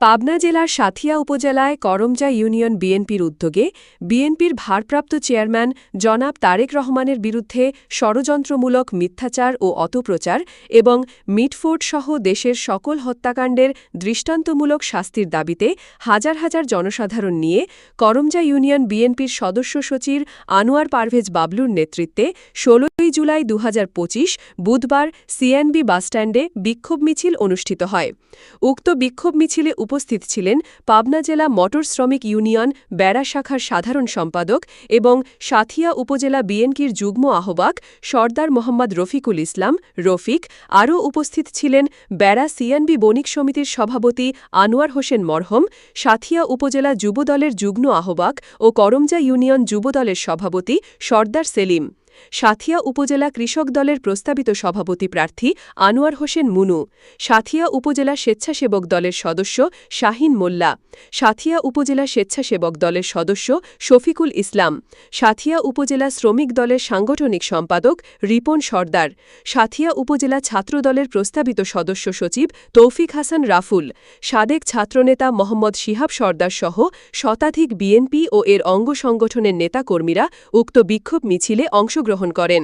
পাবনা জেলার সাথিয়া উপজেলায় করমজা ইউনিয়ন বিএনপির উদ্যোগে বিএনপির ভারপ্রাপ্ত চেয়ারম্যান জনাব তারেক রহমানের বিরুদ্ধে ষড়যন্ত্রমূলক মিথ্যাচার ও অতপ্রচার এবং মিটফোর্ড সহ দেশের সকল হত্যাকাণ্ডের দৃষ্টান্তমূলক শাস্তির দাবিতে হাজার হাজার জনসাধারণ নিয়ে করমজা ইউনিয়ন বিএনপির সদস্য সচিব আনোয়ার পারভেজ বাবলুর নেতৃত্বে ষোলোই জুলাই দু হাজার পঁচিশ বুধবার সিএনবি বাসস্ট্যান্ডে বিক্ষোভ মিছিল অনুষ্ঠিত হয়। উক্ত বিক্ষোভ মিছিলে উপস্থিত ছিলেন পাবনা জেলা মোটর শ্রমিক ইউনিয়ন বেড়া শাখার সাধারণ সম্পাদক এবং সাথিয়া উপজেলা বিএনকির যুগ্ম আহ্বায়ক সর্দার মোহাম্মদ রফিকুল ইসলাম, রফিক। আরও উপস্থিত ছিলেন বেড়া সিএনবি বণিক সমিতির সভাপতি আনোয়ার হোসেন মরহম, সাথিয়া উপজেলা যুবদলের যুগ্ম আহ্বায়ক ও করমজা ইউনিয়ন যুবদলের সভাপতি সর্দার সেলিম। সাথিয়া উপজেলা কৃষক দলের প্রস্তাবিত সভাপতি প্রার্থী আনোয়ার হোসেন মুনু, সাথিয়া উপজেলা স্বেচ্ছাসেবক দলের সদস্য শাহিন মোল্লা, সাথিয়া উপজেলা স্বেচ্ছাসেবক দলের সদস্য শফিকুল ইসলাম, সাথিয়া উপজেলা শ্রমিক দলের সাংগঠনিক সম্পাদক রিপন সর্দার, সাথিয়া উপজেলা ছাত্র দলের প্রস্তাবিত সদস্য সচিব তৌফিক হাসান রাফুল, সাদেক ছাত্রনেতা মোহাম্মদ শিহাব সর্দার সহ শতাধিক বিএনপি ও এর অঙ্গ সংগঠনের নেতাকর্মীরা উক্ত বিক্ষোভ মিছিলে অংশগ্রহণ করেন।